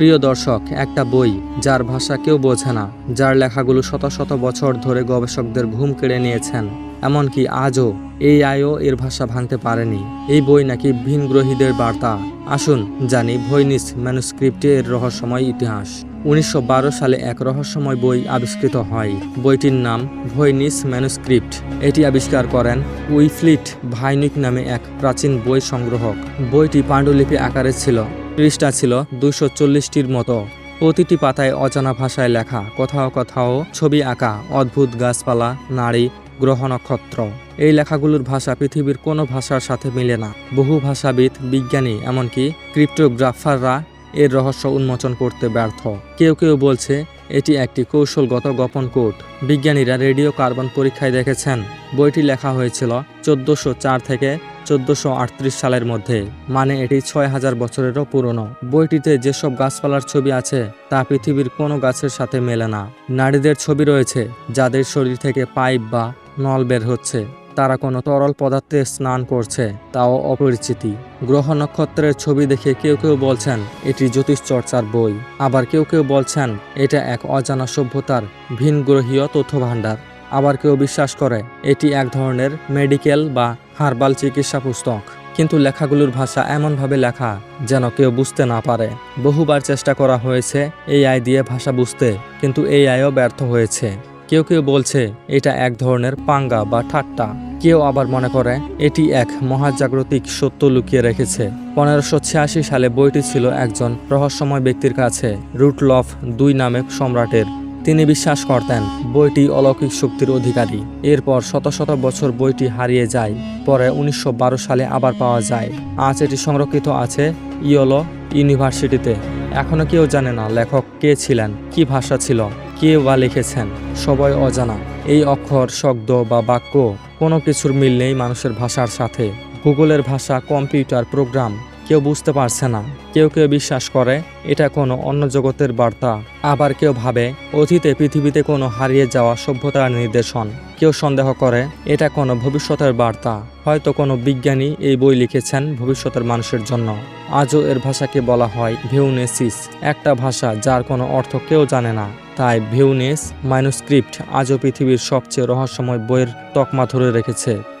প্রিয় দর্শক, একটা বই যার ভাষা কেউ বোঝে না, যার লেখাগুলো শত শত বছর ধরে গবেষকদের ঘুম কেড়ে নিয়েছেন। এমনকি আজও এই আয়ও এর ভাষা ভাঙতে পারেনি। এই বই নাকি ভিনগ্রহীদের বার্তা। আসুন জানি ভৈনিস ম্যানুস্ক্রিপ্টে এর রহস্যময় ইতিহাস। উনিশশো বারো সালে এক রহস্যময় বই আবিষ্কৃত হয়। বইটির নাম ভৈনিস ম্যানুস্ক্রিপ্ট। এটি আবিষ্কার করেন উইফ্লিট ভাইনিক নামে এক প্রাচীন বই সংগ্রহক। বইটি পাণ্ডুলিপি আকারে ছিল। পৃষ্ঠা ছিল দুশো চল্লিশটির মতো। প্রতিটি পাতায় অজানা ভাষায় লেখা কোথাও কোথাও ছবি আঁকা, অদ্ভুত গাছপালা, নারী, গ্রহ নক্ষত্র। এই লেখাগুলোর ভাষা পৃথিবীর কোনো ভাষার সাথে মিলে না। বহু ভাষাবিদ, বিজ্ঞানী, এমনকি ক্রিপ্টোগ্রাফাররা এর রহস্য উন্মোচন করতে ব্যর্থ। কেউ কেউ বলছে এটি একটি কৌশলগত গোপন কোড। বিজ্ঞানীরা রেডিও কার্বন পরীক্ষায় দেখেছেন, বইটি লেখা হয়েছিল চোদ্দোশো চার থেকে চোদ্দোশো সালের মধ্যে মানে এটি ছয় হাজার বছরেরও পুরনো। বইটিতে যেসব গাছপালার ছবি আছে, তা পৃথিবীর কোনো গাছের সাথে মেলে না। নারীদের ছবি রয়েছে, যাদের শরীর থেকে পাইপ বা নল বের হচ্ছে। তারা কোনো তরল পদার্থে স্নান করছে, তাও অপরিচিতি। গ্রহ নক্ষত্রের ছবি দেখে কেউ কেউ বলছেন, এটি জ্যোতিষ চর্চার বই। আবার কেউ কেউ বলছেন, এটা এক অজানা সভ্যতার ভিনগ্রহীয় তথ্য ভাণ্ডার আবার কেউ বিশ্বাস করে, এটি এক ধরনের মেডিকেল বা হার্বাল চিকিৎসা পুস্তক। কিন্তু লেখাগুলোর ভাষা এমনভাবে লেখা যেন কেউ বুঝতে না পারে। বহুবার চেষ্টা করা হয়েছে এই আয় দিয়ে ভাষা বুঝতে, কিন্তু এই আয়ও ব্যর্থ হয়েছে। কেউ কেউ বলছে, এটা এক ধরনের পাঙ্গা বা ঠাট্টা। কেউ আবার মনে করে, এটি এক মহাজাগতিক সত্য লুকিয়ে রেখেছে। পনেরোশো ছিয়াশি সালে বইটি ছিল একজন রহস্যময় ব্যক্তির কাছে রুটলফ দুই নামে সম্রাটের। তিনি বিশ্বাস করতেন, বইটি অলৌকিক শক্তির অধিকারী। এরপর শত শত বছর বইটি হারিয়ে যায়, পরে উনিশশো বারো সালে আবার পাওয়া যায়। আজ এটি সংরক্ষিত আছে ইয়োলো ইউনিভার্সিটিতে। এখনও কেউ জানে না লেখক কে ছিলেন, কি ভাষা ছিল। কে বা লিখেছেন? সবাই অজানা। এই অক্ষর, শব্দ বা বাক্য কোনো কিছুর মিল নেই মানুষের ভাষার সাথে। গুগলের ভাষা, কম্পিউটার, প্রোগ্রাম। কেউ বুঝতে পারছে না। কেউ কেউ বিশ্বাস করে, এটা কোনো অন্য জগতের বার্তা। আবার কেউ ভাবে, অতীতে পৃথিবীতে কোনো হারিয়ে যাওয়া সভ্যতার নির্দেশন। কেউ সন্দেহ করে, এটা কোনো ভবিষ্যতের বার্তা। হয়তো কোনো বিজ্ঞানী এই বই লিখেছেন ভবিষ্যতের মানুষের জন্য। আজও এর ভাষাকে বলা হয় ভিউনেসিস। একটা ভাষা যার কোনো অর্থ কেউ জানে না। তাই ভিউনেস, মাইনুস্ক্রিপ্ট আজও পৃথিবীর সবচেয়ে রহস্যময় বইয়ের তকমা ধরে রেখেছে।